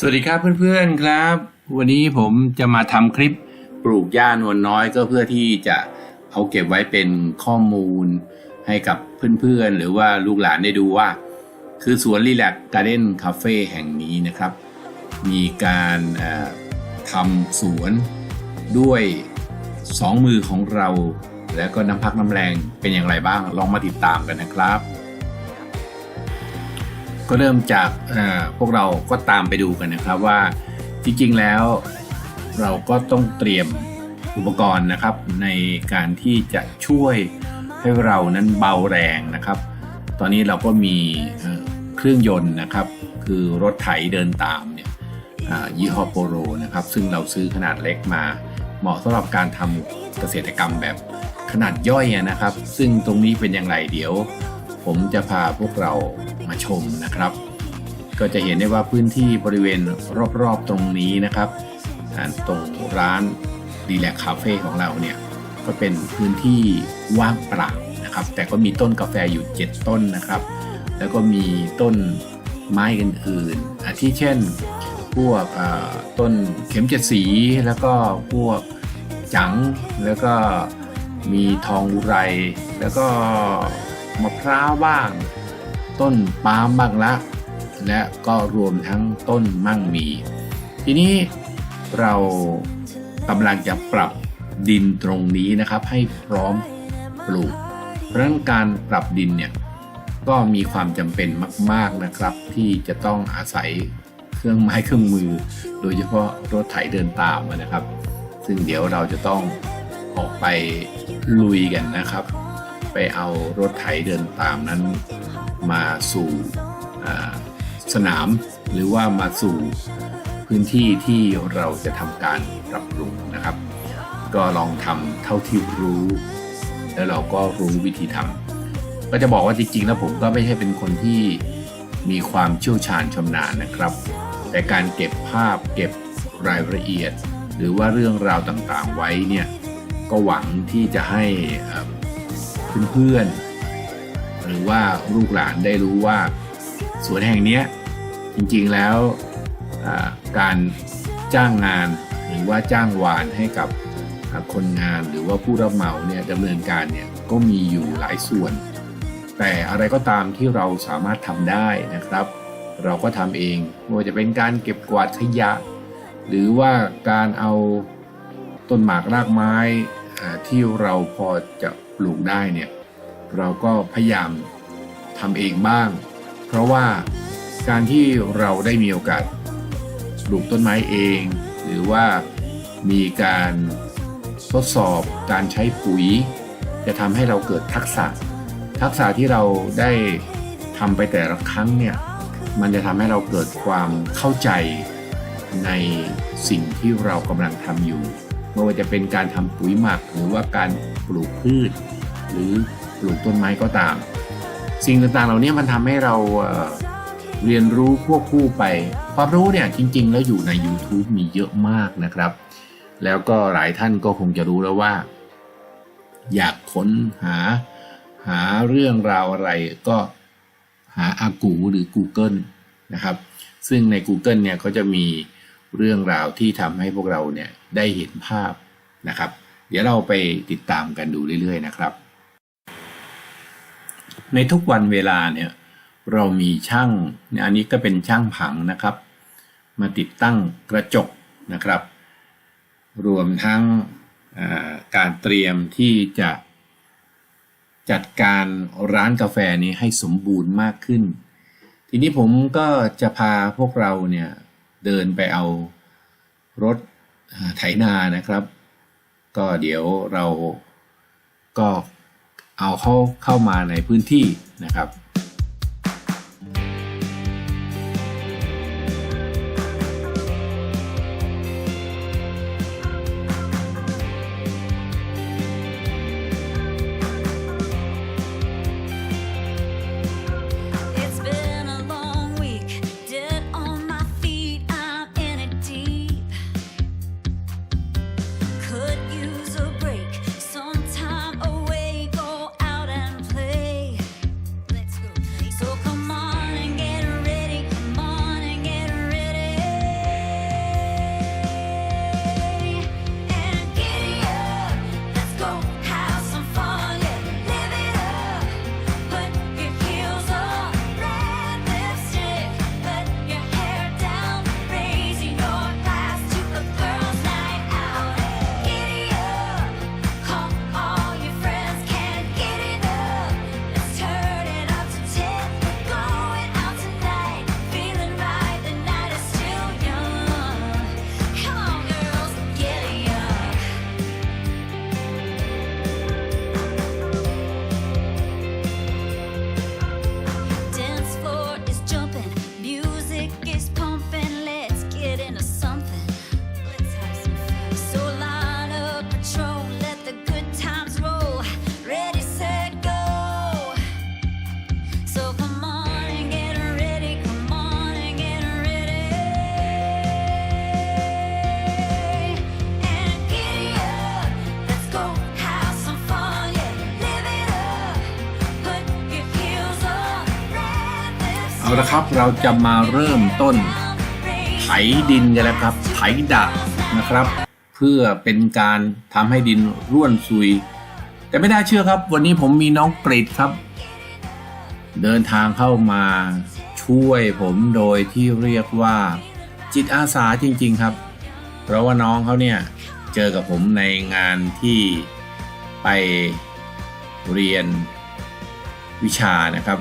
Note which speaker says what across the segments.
Speaker 1: สวัสดีครับเพื่อนๆครับ วันนี้ผมจะมาทำคลิปปลูกหญ้านวลน้อยก็เพื่อที่จะเอาเก็บไว้เป็นข้อมูลให้กับเพื่อนๆ หรือว่าลูกหลานได้ดูว่า คือสวนรีแลกการ์เด้นคาเฟ่แห่งนี้นะครับ มีการทำสวนด้วยสองมือของเรา แล้วก็น้ำพักน้ำแรงเป็นอย่างไรบ้างลองมาติดตามกันนะครับ ก็เริ่มจากพวกเราก็ตามไปดูกันนะครับว่าจริงๆแล้วเราก็ต้องเตรียมอุปกรณ์นะครับ ในการที่จะช่วยให้เรานั้นเบาแรงนะครับ ตอนนี้เราก็มีเครื่องยนต์นะครับ คือรถไถเดินตามเนี่ยยี่ห้อโปโรนะครับ ซึ่งเราซื้อขนาดเล็กมา เหมาะสำหรับการทำเกษตรกรรมแบบขนาดย่อยนะครับ ซึ่งตรงนี้เป็นอย่างไรเดี๋ยว ผมจะพาพวกเรา มาชมนะครับ ก็จะเห็นได้ว่าพื้นที่บริเวณรอบๆตรงนี้นะครับตรงร้านดีแลกคาเฟ่ของเราเนี่ยก็เป็นพื้นที่ว่างเปล่านะครับ แต่ก็มีต้นกาแฟอยู่ 7 ต้นนะครับ แล้วก็มีต้นไม้อื่นๆอาทิเช่น พวกต้นเข็มเจ็ดสี แล้วก็พวกจังแล้วก็มีทองอุไร แล้วก็มะพร้าวบ้าง ต้นปาล์มบ้างละ และก็รวมทั้งต้นมั่งมี ทีนี้เรากำลังจะปรับดินตรงนี้นะครับ ให้พร้อมปลูก เพราะฉะนั้นการปรับดินเนี่ยก็มีความจำเป็นมาก ๆนะครับ ที่จะต้องอาศัยเครื่องไม้เครื่องมือ โดยเฉพาะรถไถเดินตามนะครับ ซึ่งเดี๋ยวเราจะต้องออกไปลุยกันนะครับ ไปเอารถไถเดินตามนั้น มาสู่สนาม หรือว่ามาสู่พื้นที่ที่เราจะทำการปรับปรุงนะครับ ก็ลองทำเท่าที่รู้ แล้วเราก็รู้วิธีทำก็จะบอกว่าจริงๆแล้วผมก็ไม่ใช่เป็นคนที่มีความเชี่ยวชาญชำนาญนะครับ แต่การเก็บภาพเก็บรายละเอียด หรือว่าเรื่องราวต่างๆไว้เนี่ยก็หวังที่จะให้เอ่อเพื่อนๆ หรือว่าลูกหลานได้รู้ว่าสวนแห่งนี้จริงๆแล้วการจ้างงานหรือว่าจ้างวานให้กับคนงานหรือว่าผู้รับเหมาเนี่ยดำเนินการเนี่ยก็มีอยู่หลายส่วน แต่อะไรก็ตามที่เราสามารถทำได้นะครับ เราก็ทำเองไม่ว่าจะเป็นการเก็บกวาดขยะ หรือว่าการเอาต้นหมากรากไม้ที่เราพอจะปลูกได้เนี่ย เราก็พยายามทำเองบ้าง เพราะว่าการที่เราได้มีโอกาสปลูกต้นไม้เอง หรือว่ามีการทดสอบการใช้ปุ๋ย จะทำให้เราเกิดทักษะ ทักษะที่เราได้ทำไปแต่ละครั้งเนี่ยมันจะทำให้เราเกิดความเข้าใจในสิ่งที่เรากำลังทำอยู่ไม่ว่าจะเป็นการทำปุ๋ยหมัก หรือว่าการปลูกพืช หรือ ปลูกต้นไม้ก็ตาม สิ่งต่างๆ เหล่านี้มันทำให้เราเรียนรู้ควบคู่ไป ความรู้เนี่ยจริง ๆ แล้วอยู่ใน YouTube มีเยอะมากนะครับ แล้วก็หลายท่านก็คงจะรู้แล้วว่า อยากค้นหาหาเรื่องราวอะไรก็หาอากูหรือ Google นะครับ ซึ่งใน Google เนี่ยเขาจะมีเรื่องราวที่ทำให้พวกเราเนี่ยได้เห็นภาพนะครับ เดี๋ยวเราไปติดตามกันดูเรื่อยๆนะครับ ในทุกวันเวลาเนี่ยเรามีช่างเนี่ยอันนี้ก็เป็นช่างผังนะครับ มาติดตั้งกระจกนะครับ รวมทั้งการเตรียมที่จะจัดการร้านกาแฟนี้ให้สมบูรณ์มากขึ้น ทีนี้ผมก็จะพาพวกเราเนี่ยเดินไปเอารถไถนานะครับ ก็เดี๋ยวเราก็ เอาเข้าเข้ามาในพื้นที่นะครับ ละครับเราจะมาเริ่มต้นไถดินกันแล้วครับ ไถดะนะครับ เพื่อเป็นการทำให้ดินร่วนซุย แต่ไม่น่าเชื่อครับ วันนี้ผมมีน้องกรีดครับ เดินทางเข้ามาช่วยผมโดยที่เรียกว่าจิตอาสาจริง ๆครับ เพราะว่าน้องเขาเนี่ยเจอกับผมในงานที่ไปเรียนวิชานะครับ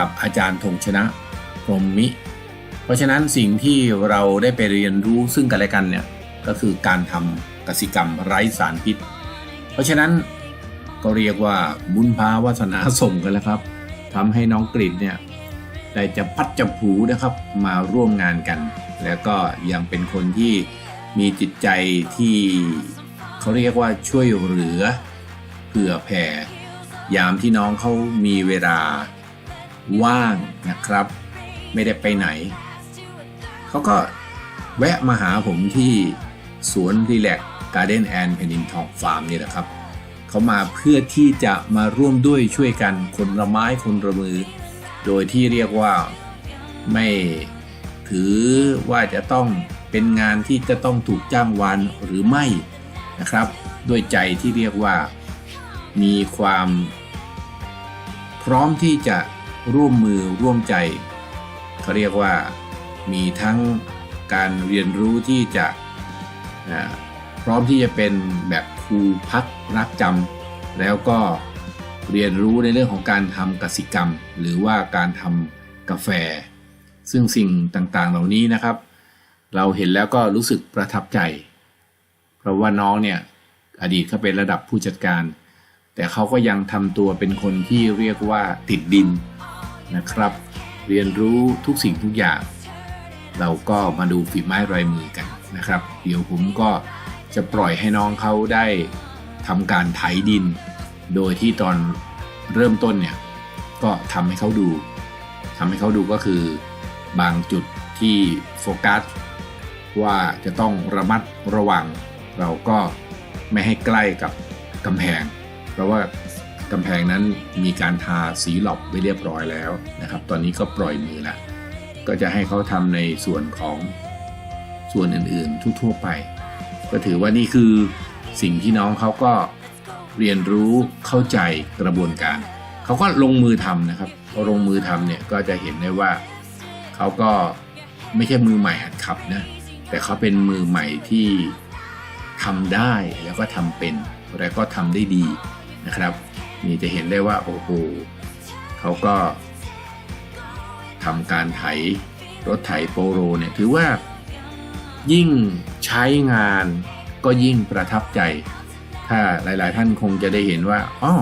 Speaker 1: กับอาจารย์ธงชนะพรหมมิ เพราะฉะนั้นสิ่งที่เราได้ไปเรียนรู้ซึ่งกันและกันเนี่ยก็คือการทำกสิกรรมไร้สารพิษ เพราะฉะนั้นก็เรียกว่าบุญพาวาสนาส่งกันแล้วครับทำให้น้องกรีดเนี่ยได้จะพัดจะผูนะครับมาร่วมงานกัน แล้วก็ยังเป็นคนที่มีจิตใจที่เขาเรียกว่าช่วยเหลือเผื่อแผ่ยามที่น้องเขามีเวลา ว่างนะครับ ไม่ได้ไปไหน เขาก็แวะมาหาผมที่สวนรีแลกการ์เด้นแอนด์เพนินทองฟาร์มนี่แหละครับ เขามาเพื่อที่จะมาร่วมด้วยช่วยกันคนละไม้คนละมือ โดยที่เรียกว่าไม่ถือว่าจะต้องเป็นงานที่จะต้องถูกจ้างวานหรือไม่นะครับ ด้วยใจที่เรียกว่ามีความพร้อมที่จะ ร่วมมือร่วมใจเขาเรียกว่ามีทั้งการเรียนรู้ที่จะพร้อมที่จะเป็นแบบครูพักรักจำแล้วก็เรียนรู้ในเรื่องของการทำกสิกรรม หรือว่าการทำกาแฟ ซึ่งสิ่งต่างๆเหล่านี้นะครับ เราเห็นแล้วก็รู้สึกประทับใจ เพราะว่าน้องเนี่ยอดีตเขาเป็นระดับผู้จัดการ แต่เขาก็ยังทำตัวเป็นคนที่เรียกว่าติดดิน นะครับ เรียนรู้ทุกสิ่งทุกอย่าง เราก็มาดูฝีไม้ลายมือกันนะครับ เดี๋ยวผมก็จะปล่อยให้น้องเขาได้ทำการไถดิน โดยที่ตอนเริ่มต้นเนี่ยก็ทำให้เขาดูทำให้เขาดูก็คือบางจุดที่โฟกัสว่าจะต้องระมัดระวัง เราก็ไม่ให้ใกล้กับกำแพง เพราะว่า กำแพงนั้นมีการทาสีหลอบไว้เรียบร้อยแล้วนะครับ ตอนนี้ก็ปล่อยมือละก็จะให้เขาทำในส่วนของส่วนอื่นๆทั่วๆไป ก็ถือว่านี่คือสิ่งที่น้องเขาก็เรียนรู้เข้าใจกระบวนการ เขาก็ลงมือทำนะครับพอลงมือทำเนี่ยก็จะเห็นได้ว่าเขาก็ไม่ใช่มือใหม่หัดขับนะแต่เขาเป็นมือใหม่ที่ทำได้แล้วก็ทำเป็น แล้วก็ทำได้ดีนะครับ นี่จะเห็นได้ว่าโอ้โหเขาก็ทำการไถรถไถโปโรเนี่ยถือว่ายิ่งใช้งานก็ยิ่งประทับใจ ถ้าหลาย ๆ ท่านคงจะได้เห็นว่าอ๋อ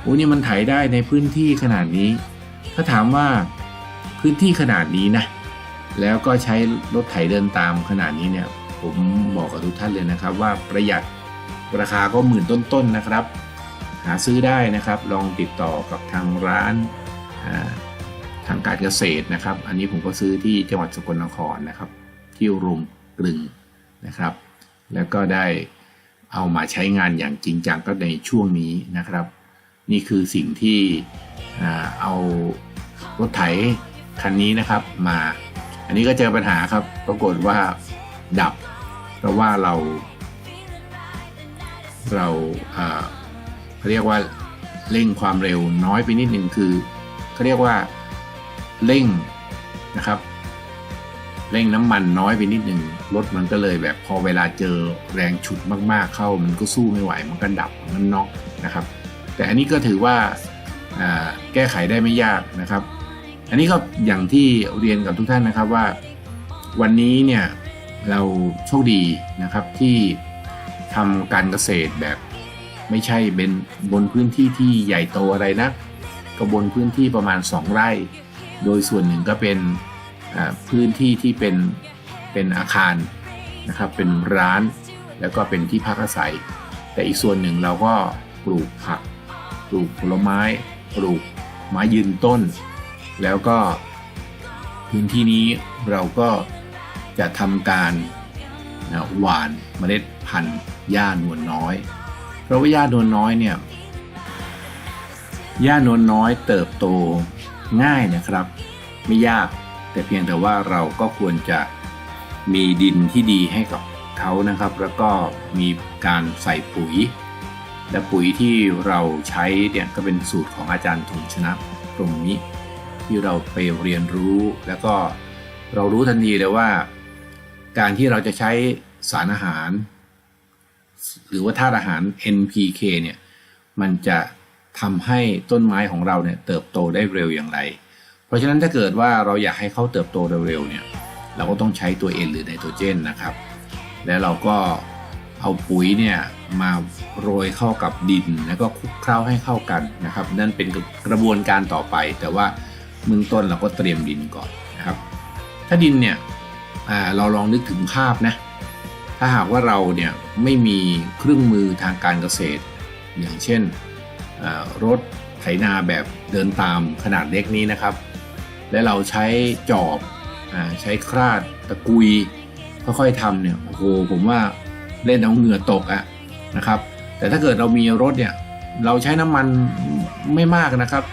Speaker 1: โอ้นี่มันไถได้ในพื้นที่ขนาดนี้ ถ้าถามว่าพื้นที่ขนาดนี้นะ แล้วก็ใช้รถไถเดินตามขนาดนี้เนี่ย ผมบอกกับทุกท่านเลยนะครับว่าประหยัดราคาก็หมื่นต้น ๆ นะครับ หาซื้อได้นะครับ ลองติดต่อกับทางร้านทางการเกษตรนะครับ อันนี้ผมก็ซื้อที่จังหวัดสกลนครนะครับ ที่โรงกลึงนะครับ แล้วก็ได้เอามาใช้งานอย่างจริงจังก็ในช่วงนี้นะครับ นี่คือสิ่งที่เอารถไถคันนี้นะครับมา อันนี้ก็เจอปัญหาครับ ปรากฏว่าดับ เพราะว่าเรา เราอ่า เขาเรียกว่าเร่งความเร็วน้อยไปนิดหนึ่งคือเขาเรียกว่าเร่งนะครับ เร่งน้ำมันน้อยไปนิดหนึ่งรถมันก็เลยแบบพอเวลาเจอแรงฉุดมากๆเข้า มันก็สู้ไม่ไหว มันก็ดับมันน็อกนะครับ แต่อันนี้ก็ถือว่าแก้ไขได้ไม่ยากนะครับ อันนี้ก็อย่างที่เรียนกับทุกท่านนะครับว่า วันนี้เนี่ยเราโชคดีนะครับที่ทำการเกษตรแบบ ไม่ใช่เป็นบนพื้นที่ที่ใหญ่โตอะไรนะก็บนพื้นที่ประมาณ 2 ไร่ โดยส่วนหนึ่งก็เป็นพื้นที่ที่เป็นเป็นอาคารนะครับเป็นร้านแล้วก็เป็นที่พักอาศัย แต่อีกส่วนหนึ่งเราก็ปลูกผัก ปลูกผลไม้ ปลูกไม้ยืนต้น แล้วก็พื้นที่นี้เราก็จะทำการหว่านเมล็ดพันธุ์หญ้านวลน้อย เพราะว่าหญ้านวลน้อยเนี่ยหญ้านวลน้อยเติบโตง่ายนะครับ ไม่ยากแต่เพียงแต่ว่าเราก็ควรจะมีดินที่ดีให้กับเขานะครับ แล้วก็มีการใส่ปุ๋ย และปุ๋ยที่เราใช้เนี่ยก็เป็นสูตรของอาจารย์ธงชนะพรหมมิที่เราไปเรียนรู้แล้วก็เรารู้ทันทีเลยว่า การที่เราจะใช้สารอาหาร หรือว่าธาตุอาหาร NPK เนี่ยมันจะทำให้ต้นไม้ของเราเนี่ยเติบโตได้เร็วอย่างไร เพราะฉะนั้นถ้าเกิดว่าเราอยากให้เขาเติบโตเร็วๆเนี่ยเราก็ต้องใช้ตัว N หรือไนโตรเจนนะครับ แล้วเราก็เอาปุ๋ยเนี่ยมาโรยเข้ากับดินแล้วก็คลุกเคล้าให้เข้ากันนะครับ นั่นเป็นกระบวนการต่อไป แต่ว่าเบื้องต้นเราก็เตรียมดินก่อนนะครับ ถ้าดินเนี่ยเราลองนึกถึงภาพนะ ถ้าหากว่าเราเนี่ยไม่มีเครื่องมือทางการเกษตร อย่างเช่นรถไถนาแบบเดินตามขนาดเล็กนี้นะครับ และเราใช้จอบอใช้คราดตะกุยค่อยๆทำเนี่ยโอ้โหผมว่าเล่นเอาเหงื่อตกอะนะครับ แต่ถ้าเกิดเรามีรถเนี่ยเราใช้น้ำมันไม่มากนะครับ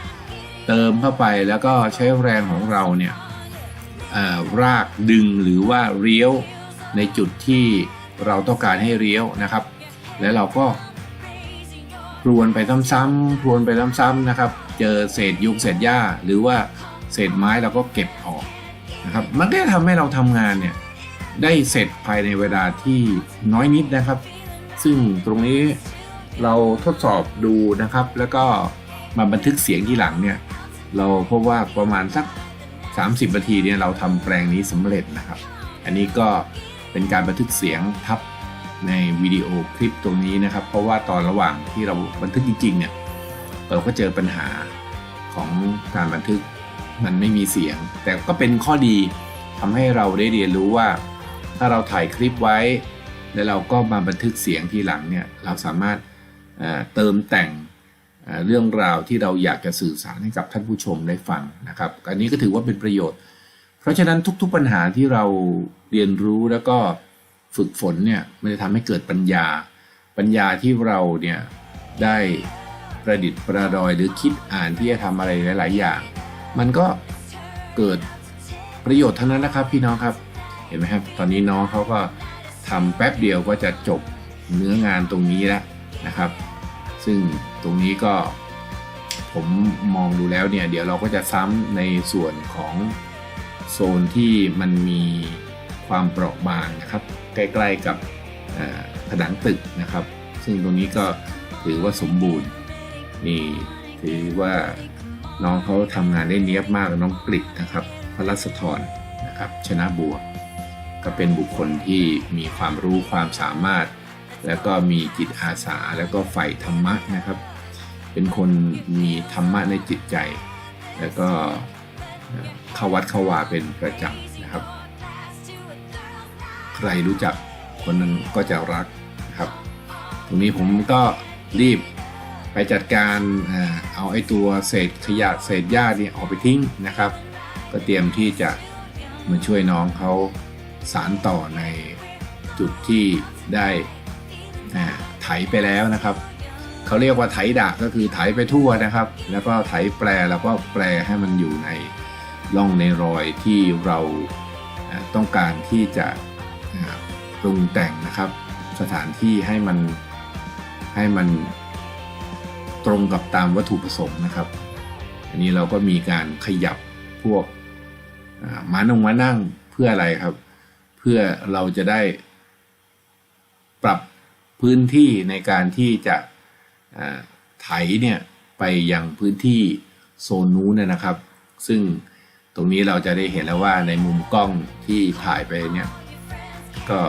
Speaker 1: เติมเข้าไปแล้วก็ใช้แรงของเราเนี่ยรากดึงหรือว่าเลี้ยว ในจุดที่เราต้องการให้เลี้ยวนะครับ แล้วเราก็พรวนไปซ้ำๆพรวนไปซ้ำๆนะครับ เจอเศษยุงเศษหญ้า หรือว่าเศษไม้เราก็เก็บออกนะครับ มันก็ทำให้เราทำงานเนี่ยได้เสร็จภายในเวลาที่น้อยนิดนะครับ ซึ่งตรงนี้เราทดสอบดูนะครับ แล้วก็มาบันทึกเสียงที่หลังเนี่ย เราพบว่าประมาณสัก 30นาทีเนี่ยเราทำแปลงนี้สำเร็จนะครับ อันนี้ก็ เป็นการบันทึกเสียงทับในวิดีโอคลิปตรงนี้นะครับ เพราะว่าตอนระหว่างที่เราบันทึกจริงๆเนี่ยเราก็เจอปัญหาของการบันทึกมันไม่มีเสียง แต่ก็เป็นข้อดีทำให้เราได้เรียนรู้ว่า ถ้าเราถ่ายคลิปไว้ แล้วเราก็มาบันทึกเสียงทีหลังเนี่ยเราสามารถเติมแต่งเรื่องราวที่เราอยากจะสื่อสารให้กับท่านผู้ชมได้ฟังนะครับ อันนี้ก็ถือว่าเป็นประโยชน์ เพราะฉะนั้นทุก ๆปัญหาที่เราเรียนรู้แล้วก็ฝึกฝนเนี่ยมันจะทำให้เกิดปัญญา ปัญญาที่เราเนี่ยได้ประดิษฐ์ประดอยหรือคิดอ่านที่จะทำอะไรหลาย ๆ อย่าง มันก็เกิดประโยชน์ทั้งนั้นนะครับ พี่น้องครับเห็นไหมครับ ตอนนี้น้องเขาก็ทำแป๊บเดียวก็จะจบเนื้องานตรงนี้แล้วนะครับ ซึ่งตรงนี้ก็ผมมองดูแล้วเนี่ย เดี๋ยวเราก็จะซ้ำในส่วนของ โซนที่มันมีความเปราะบางนะครับ ใกล้ๆกับผนังตึกนะครับ ซึ่งตรงนี้ก็ถือว่าสมบูรณ์นี่ถือว่าน้องเขาทำงานได้เนียบมากน้องกริดนะครับพระรัศธรนะครับชนะบัว ก็เป็นบุคคลที่มีความรู้ความสามารถ แล้วก็มีจิตอาสาแล้วก็ใฝ่ธรรมะนะครับ เป็นคนมีธรรมะในจิตใจ แล้วก็ เข้าวัดเข้าวาเป็นประจำนะครับ ใครรู้จักคนนั้นก็จะรักนะครับ ตรงนี้ผมก็รีบไปจัดการเอาไอ้ตัวเศษขยะเศษหญ้านี่ออกไปทิ้งนะครับ ก็เตรียมที่จะมาช่วยน้องเขาสารต่อในจุดที่ได้ไถไปแล้วนะครับเขาเรียกว่าไถดะก็คือไถไปทั่วนะครับ แล้วก็ไถแปลแล้วก็แปลให้มันอยู่ใน ร่องในรอยที่เราต้องการที่จะปรุงแต่งนะครับ สถานที่ให้มันให้มันตรงกับตามวัตถุประสงค์นะครับ อันนี้เราก็มีการขยับพวกม้านงมานั่งเพื่ออะไรครับ เพื่อเราจะได้ปรับพื้นที่ในการที่จะอ่าไถเนี่ยไปยังพื้นที่โซนนู้นนะครับ ซึ่ง ตรงนี้เราจะได้เห็นแล้วว่าในมุมกล้องที่ถ่ายไปเนี่ย ก็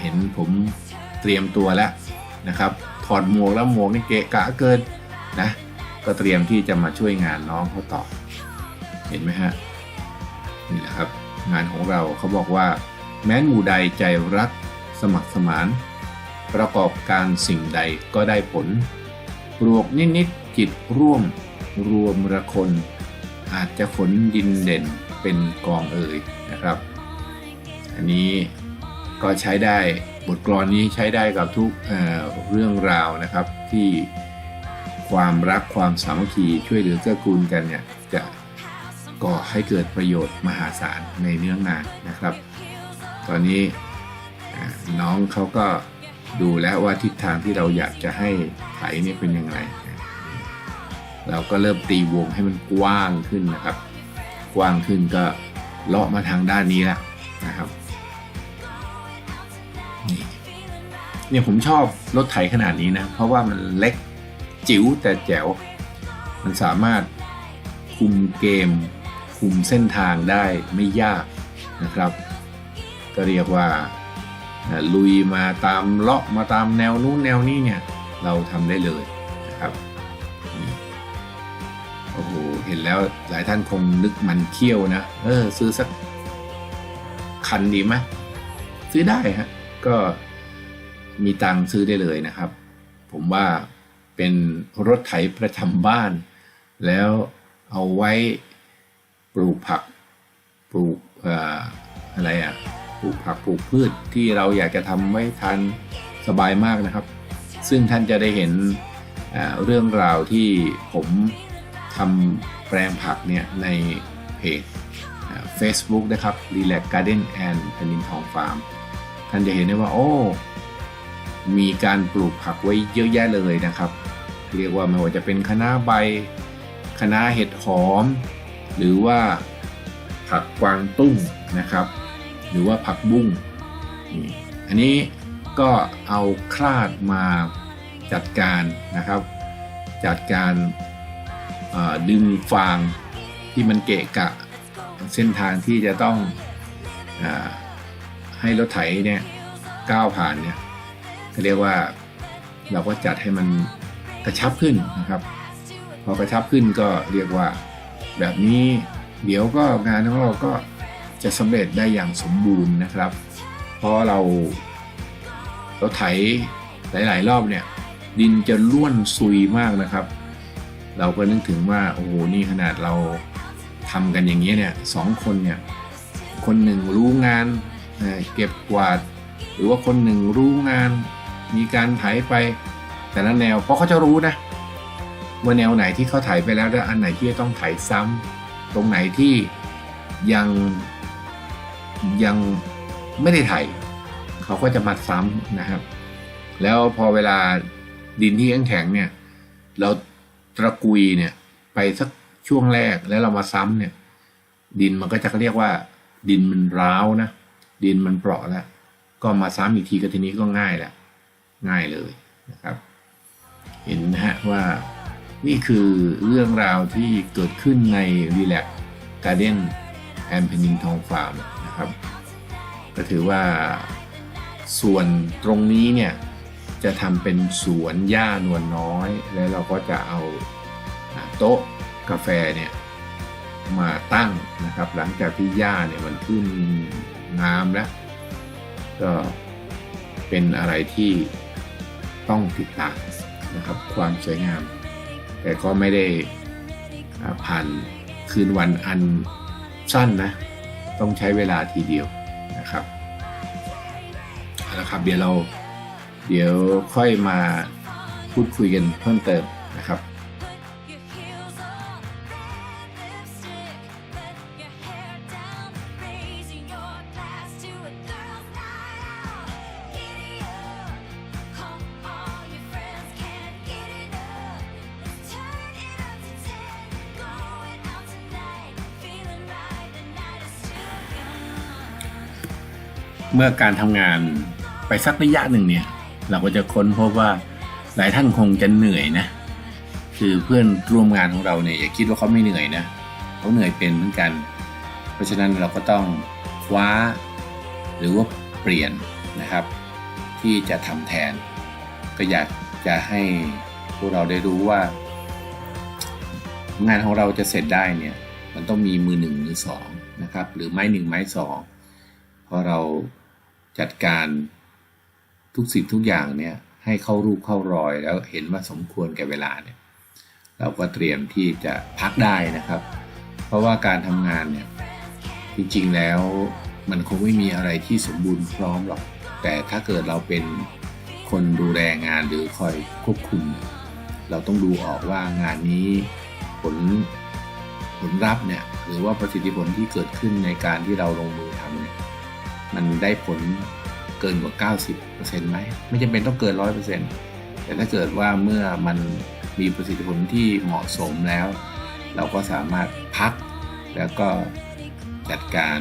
Speaker 1: เห็นผมเตรียมตัวแล้วนะครับ ถอดหมวกแล้วหมวกนี่เกะกะเกินนะ ก็เตรียมที่จะมาช่วยงานน้องเขาต่อ เห็นไหมฮะ นี่แหละครับ งานของเราเขาบอกว่า แม้นหมู่ใดใจรักสมัครสมาน ประกอบการสิ่งใดก็ได้ผลปลวกนิดๆจิตร่วม รวมระคน อาจจะขนดินเด่นเป็นกองเอ่ยนะครับ อันนี้ก็ใช้ได้บทกลอนนี้ใช้ได้กับทุกเเรื่องราวนะครับที่ความรักความสามัคคีช่วยเหลือเกื้อกูลกันเนี่ยจะก่อให้เกิดประโยชน์มหาศาลในเนื้องานนะครับ ตอนนี้น้องเขาก็ดูแล้วว่าทิศทางที่เราอยากจะให้ไถเนี่ยเป็นยังไง เราก็เริ่มตีวงให้มันกว้างขึ้นนะครับ กว้างขึ้นก็เลาะมาทางด้านนี้แล้วนะครับนี่เนี่ยผมชอบรถไถขนาดนี้นะ เพราะว่ามันเล็กจิ๋วแต่แจ๋ว มันสามารถคุมเกม คุมเส้นทางได้ไม่ยากนะครับ ก็เรียกว่าลุยมาตามเลาะมาตามแนวนู้นแนวนี้เนี่ย เราทำได้เลย เห็นแล้วหลายท่านคงนึกมันเขี้ยวนะ เออ ซื้อสักคันดีไหมซื้อได้ฮะ ก็มีตังค์ซื้อได้เลยนะครับ ผมว่าเป็นรถไถประจำบ้าน แล้วเอาไว้ปลูกผักปลูกเอ่ออะไรอะปลูกผักปลูกพืชที่เราอยากจะทำไว้ทานสบายมากนะครับ ซึ่งท่านจะได้เห็นเอ่อเรื่องราวที่ผมทำ แปลงผักเนี่ยในเพจเอ่อ Facebook นะครับ Relax Garden and แผ่นดินทองฟาร์ม ท่านจะเห็นได้ว่า โอ้ มีการปลูกผักไว้เยอะแยะเลยนะครับ เรียกว่าไม่ว่าจะเป็นคะน้าใบคะน้าเห็ดหอม หรือว่าผักกวางตุ้งนะครับ หรือว่าผักบุ้งอันนี้ก็เอาคลาดมาจัดการนะครับ จัดการ ดึงฟางที่มันเกะกะเส้นทางที่จะต้องอให้รถไถเนี่ยก้าวผ่านเนี่ยเรียกว่าเราก็จัดให้มันกระชับขึ้นนะครับ พอกระชับขึ้นก็เรียกว่าแบบนี้เดี๋ยวก็งานของเราก็จะสำเร็จได้อย่างสมบูรณ์นะครับ เพราะเราเราไถหลาย ๆ รอบเนี่ย ดินจะล้วนซุยมากนะครับ เราก็นึกถึงว่าโอ้โหนี่ขนาดเราทำกันอย่างนี้เนี่ยสองคนเนี่ยคนหนึ่งรู้งานเเก็บกวาด หรือว่าคนหนึ่งรู้งาน มีการไถไป แต่ละแนวเพราะเขาจะรู้นะว่าแนวไหนที่เขาถ่ายไปแล้วและอันไหนที่จะต้องถ่ายซ้ำตรงไหนที่ยังยังไม่ได้ถ่ายเขาก็จะมาซ้ำนะครับ แล้วพอเวลาดินที่แข็งๆเนี่ยเรา ตะกุยเนี่ย ไปสักช่วงแรกแล้วเรามาซ้ำเนี่ย ดินมันก็จะเรียกว่า ดินมันร้าวนะ ดินมันเปราะแล้ว ก็มาซ้ำอีกทีก็ทีนี้ก็ง่ายแล้วง่ายเลยนะครับ เห็นนะฮะว่านี่คือเรื่องราวที่เกิดขึ้นใน Relax Garden and Pennington Farm นะครับ ก็ถือว่าส่วนตรงนี้เนี่ย จะทำเป็นสวนหญ้านวลน้อย แล้วเราก็จะเอาโต๊ะกาแฟเนี่ยมาตั้งนะครับ หลังจากที่หญ้าเนี่ยมันขึ้นงามแล้ว ก็เป็นอะไรที่ต้องติดตามนะครับความสวยงาม แต่ก็ไม่ได้ผ่านคืนวันอันสั้นนะ ต้องใช้เวลาทีเดียวนะครับเอาละครับเดี๋ยวเรา เดี๋ยวค่อยมาพูดคุยกันเพิ่มเติมนะครับเมื่อการทำงานไปสักระยะหนึ่งเนี่ย เราก็จะค้นพบว่าหลายท่านคงจะเหนื่อยนะ คือเพื่อนร่วมงานของเราเนี่ยอย่าคิดว่าเขาไม่เหนื่อยนะเขาเหนื่อยเป็นเหมือนกัน เพราะฉะนั้นเราก็ต้องคว้า หรือว่าเปลี่ยนนะครับ ที่จะทำแทน ก็อยากจะให้พวกเราได้รู้ว่า งานของเราจะเสร็จได้เนี่ยมันต้องมีมือหนึ่งมือสองนะครับ หรือไม้หนึ่งไม้สองพราะเราจัดการ ทุกสิ่งทุกอย่างเนี่ยให้เข้ารูปเข้ารอยแล้วเห็นว่าสมควรแก่เวลาเนี่ยเราก็เตรียมที่จะพักได้นะครับ เพราะว่าการทำงานเนี่ยจริงๆแล้วมันคงไม่มีอะไรที่สมบูรณ์พร้อมหรอก แต่ถ้าเกิดเราเป็นคนดูแลงานหรือคอยควบคุม เราต้องดูออกว่างานนี้ผลผลลัพธ์เนี่ยหรือว่าประสิทธิผลที่เกิดขึ้นในการที่เราลงมือทำเนี่ยมันได้ผล กินกว่า 90%ไหมไม่จำเป็นต้องเกิน 100%แต่ถ้าเกิดว่าเมื่อมันมีประสิทธิผลที่เหมาะสมแล้ว เราก็สามารถพักแล้วก็จัดการ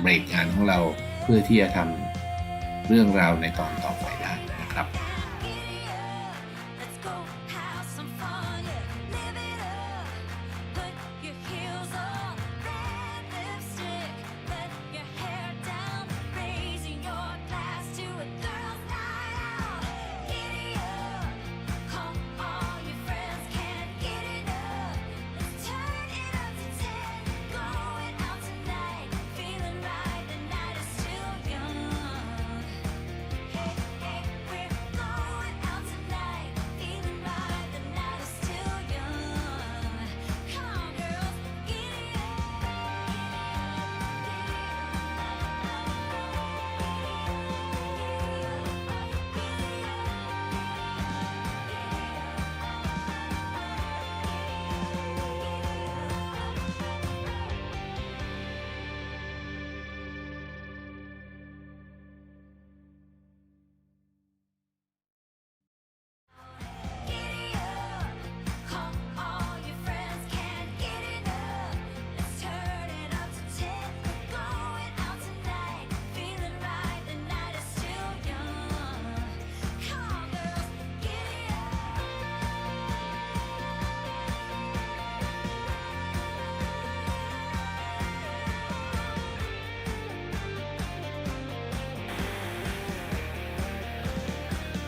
Speaker 1: เบรกงานของเราเพื่อที่จะทำเรื่องราวในตอนต่อไปได้นะครับ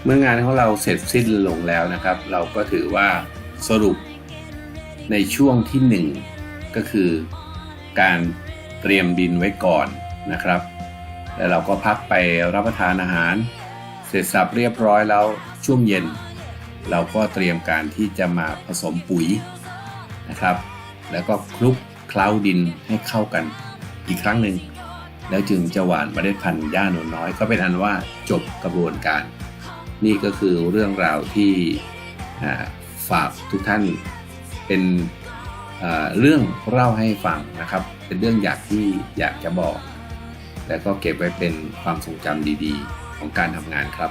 Speaker 1: เมื่องานของเราเสร็จสิ้นลงแล้วนะครับ เราก็ถือว่าสรุปในช่วงที่ 1 ก็คือการเตรียมดินไว้ก่อนนะครับ แล้วเราก็พักไปรับประทานอาหาร เสร็จสับเรียบร้อยแล้วช่วงเย็น เราก็เตรียมการที่จะมาผสมปุ๋ยนะครับ แล้วก็คลุกเคล้าดินให้เข้ากันอีกครั้งหนึ่งแล้วจึงจะหว่านเมล็ดพันธุ์หญ้าหนูน้อยก็เป็นอันว่าจบกระบวนการ นี่ก็คือเรื่องราวที่ฝากทุกท่านเป็นเรื่องเล่าให้ฟังนะครับ เป็นเรื่องอยากที่อยากจะบอก แล้วก็เก็บไว้เป็นความทรงจำดีๆ ของการทำงานครับ